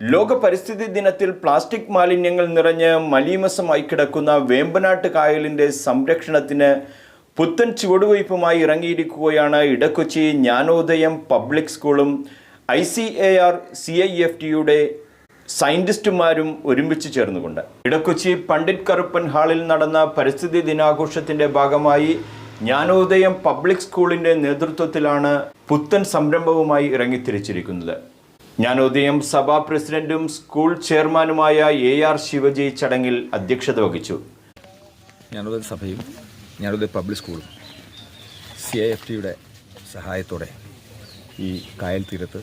ലോക പരിസ്ഥിതി ദിനത്തിൽ പ്ലാസ്റ്റിക് മാലിന്യങ്ങൾ നിറഞ്ഞ് മലീമസമായി കിടക്കുന്ന വേമ്പനാട്ട് കായലിന്റെ സംരക്ഷണത്തിന് പുത്തൻ ചുവടുവയ്പുമായി ഇറങ്ങിയിരിക്കുകയാണ് ഇടക്കൊച്ചി ജ്ഞാനോദയം പബ്ലിക് സ്കൂളും I C A R C I F ടിയുടെ സയന്റിസ്റ്റുമാരും ഒരുമിച്ച് ചേർന്നുകൊണ്ട്. ഇടക്കൊച്ചി പണ്ഡിറ്റ് കറുപ്പൻ ഹാളിൽ നടന്ന പരിസ്ഥിതി ദിനാഘോഷത്തിന്റെ ഭാഗമായി ജ്ഞാനോദയം പബ്ലിക് സ്കൂളിന്റെ നേതൃത്വത്തിലാണ് പുത്തൻ സംരംഭവുമായി ഇറങ്ങിത്തിരിച്ചിരിക്കുന്നത്. ജ്ഞാനോദയം സഭാ പ്രസിഡന്റും സ്കൂൾ ചെയർമാനുമായ എ ആർ ശിവജി ചടങ്ങിൽ അധ്യക്ഷത വഹിച്ചു. ഞാനുദയ സഭയും ഞാനുദയ പബ്ലിക് സ്കൂളും സി ഐ എഫ് ടിയുടെ സഹായത്തോടെ ഈ കായൽ തീരത്ത്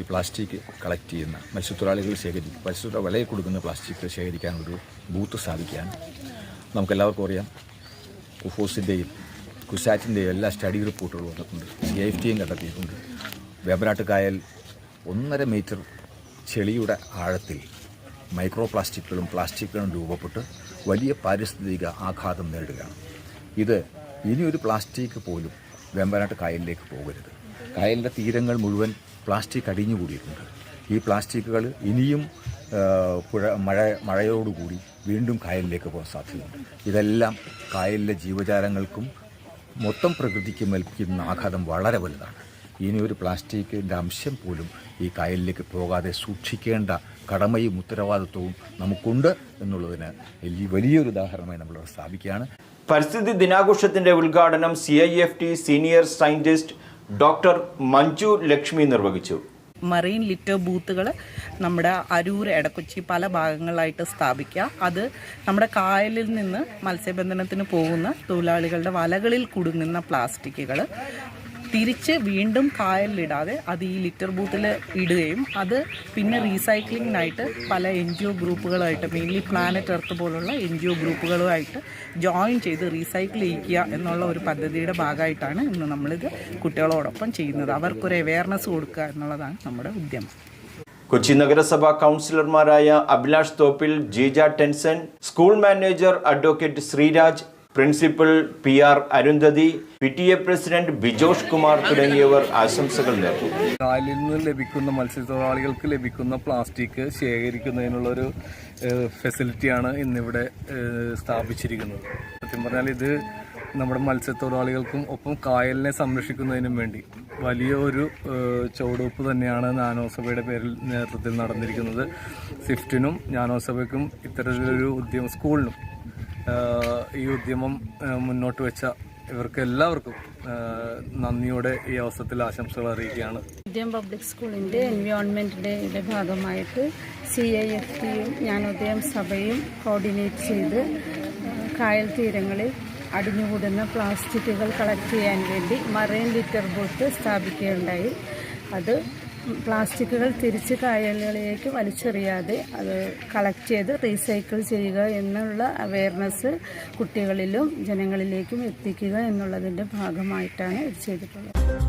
ഈ പ്ലാസ്റ്റിക് കളക്ട് ചെയ്യുന്ന മത്സ്യത്തൊഴിലാളികൾ ശേഖരിക്കും മത്സ്യത്തൊഴിലാളി വിലയിൽ കൊടുക്കുന്ന പ്ലാസ്റ്റിക് ശേഖരിക്കാനൊരു ബൂത്ത് സ്ഥാപിക്കാൻ നമുക്കെല്ലാവർക്കും അറിയാം കുഫോസിന്റെയും കുസാറ്റിന്റെയും എല്ലാ സ്റ്റഡി റിപ്പോർട്ടുകളും വന്നിട്ടുണ്ട് സി ഐ എഫ് ടിയും കണ്ടെത്തിയിട്ടുണ്ട്. വേമ്പനാട്ട് കായൽ ഒന്നര മീറ്റർ ചെളിയുടെ ആഴത്തിൽ മൈക്രോ പ്ലാസ്റ്റിക്കുകളും പ്ലാസ്റ്റിക്കുകളും രൂപപ്പെട്ട് വലിയ പാരിസ്ഥിതിക ആഘാതം നേടുകയാണ് ഇത് ഇനിയൊരു പ്ലാസ്റ്റിക് പോലും വേമ്പനാട്ട് കായലിലേക്ക് പോകരുത്. കായലിന്റെ തീരങ്ങൾ മുഴുവൻ പ്ലാസ്റ്റിക് അടിഞ്ഞുകൂടിയിട്ടുണ്ട്. ഈ പ്ലാസ്റ്റിക്കുകൾ ഇനിയും പുഴ മഴ മഴയോടുകൂടി വീണ്ടും കായലിലേക്ക് പോകാൻ സാധ്യതയുണ്ട്. ഇതെല്ലാം കായലിലെ ജീവജാലങ്ങൾക്കും മൊത്തം പ്രകൃതിക്കും ഏൽപ്പിക്കുന്ന ആഘാതം വളരെ വലുതാണ്. ഇനി ഒരു പ്ലാസ്റ്റിക്കിന്റെ അംശം പോലും ഈ കായലിലേക്ക് പോകാതെ സൂക്ഷിക്കേണ്ട കടമയും ഉത്തരവാദിത്വവും നമുക്കുണ്ട് എന്നുള്ളതിന് വലിയ- വലിയൊരു ഉദാഹരണമായി നമ്മൾ സ്ഥാപിക്കുകയാണ്. പരിസ്ഥിതി ദിനാഘോഷത്തിന്റെ ഉദ്ഘാടനം C I F T senior scientist doctor Manju Lakshmi നിർവഹിച്ചു. മറീൻ ലിറ്റോ ബൂത്തുകൾ നമ്മുടെ അരൂർ എടക്കൊച്ചി പല ഭാഗങ്ങളായിട്ട് സ്ഥാപിക്കുക. അത് നമ്മുടെ കായലിൽ നിന്ന് മത്സ്യബന്ധനത്തിന് പോകുന്ന തൊഴിലാളികളുടെ വലകളിൽ കുടുങ്ങുന്ന പ്ലാസ്റ്റിക്കുകൾ തിരിച്ച് വീണ്ടും കായലിലിടാതെ അത് ഈ ലിറ്റർ ബൂത്തിൽ ഇടുകയും അത് പിന്നെ റീസൈക്ലിങ്ങിനായിട്ട് പല എൻ ജി ഒ ഗ്രൂപ്പുകളായിട്ട് മെയിൻലി പ്ലാനറ്റ് എർത്ത് പോലുള്ള എൻ ജി ഒ ഗ്രൂപ്പുകളുമായിട്ട് ജോയിൻ ചെയ്ത് റീസൈക്കിൾ ചെയ്യിക്കുക എന്നുള്ള ഒരു പദ്ധതിയുടെ ഭാഗമായിട്ടാണ് ഇന്ന് നമ്മളിത് കുട്ടികളോടൊപ്പം ചെയ്യുന്നത്. അവർക്കൊരു അവയർനെസ് കൊടുക്കുക എന്നുള്ളതാണ് നമ്മുടെ ഉദ്യമം. കൊച്ചി നഗരസഭാ കൗൺസിലർമാരായ Abhilash Thoppil Jeeja Tenson school manager advocate Sreeraj principal P R Arundhati P T A president Bijosh Kumar തുടങ്ങിയവർ ആശംസകൾ നേർന്നു. കാലിൽ നിന്ന് ലഭിക്കുന്ന മത്സ്യത്തൊഴിലാളികൾക്ക് ലഭിക്കുന്ന പ്ലാസ്റ്റിക് ശേഖരിക്കുന്നതിനുള്ളൊരു ഫെസിലിറ്റിയാണ് ഇന്നിവിടെ സ്ഥാപിച്ചിരിക്കുന്നത്. സത്യം പറഞ്ഞാൽ ഇത് നമ്മുടെ മത്സ്യത്തൊഴിലാളികൾക്കും ഒപ്പം കായലിനെ സംരക്ഷിക്കുന്നതിനും വേണ്ടി വലിയ ഒരു ചുവടുവെപ്പ് തന്നെയാണ് ജ്ഞാനോസഭയുടെ പേരിൽ നേതൃത്വത്തിൽ നടന്നിരിക്കുന്നത്. സ്വിഫ്റ്റിനും ജ്ഞാനോസഭയ്ക്കും ഇത്തരത്തിലൊരു ഉദ്യമം സ്കൂളിനും ഈ ഉദ്യമം മുന്നോട്ട് വെച്ച ഇവർക്ക് എല്ലാവർക്കും നന്ദിയോടെ ഈ അവസരത്തിൽ ആശംസകൾ അറിയിക്കുകയാണ്. ഉദ്യം പബ്ലിക് സ്കൂളിന്റെ എൻവയോൺമെന്റ് ഡേയുടെ ഭാഗമായിട്ട് സി ഐ എഫ് ടിയും ജ്ഞാനോദയം സഭയും കോർഡിനേറ്റ് ചെയ്ത് കായൽ തീരങ്ങളിൽ അടിഞ്ഞുകൂടുന്ന പ്ലാസ്റ്റിക്കുകൾ കളക്ട് ചെയ്യാൻ വേണ്ടി മറൈൻ ലിറ്റർ ബോട്ട് സ്ഥാപിക്കുകയുണ്ടായി. അത് പ്ലാസ്റ്റിക്കുകൾ തിരിച്ച് കായലുകളിലേക്ക് വലിച്ചെറിയാതെ അത് കളക്ട് ചെയ്ത് റീസൈക്കിൾ ചെയ്യുക എന്നുള്ള അവയർനെസ് കുട്ടികളിലും ജനങ്ങളിലേക്കും എത്തിക്കുക എന്നുള്ളതിന്റെ ഭാഗമായിട്ടാണ് ഇത് ചെയ്തിട്ടുള്ളത്.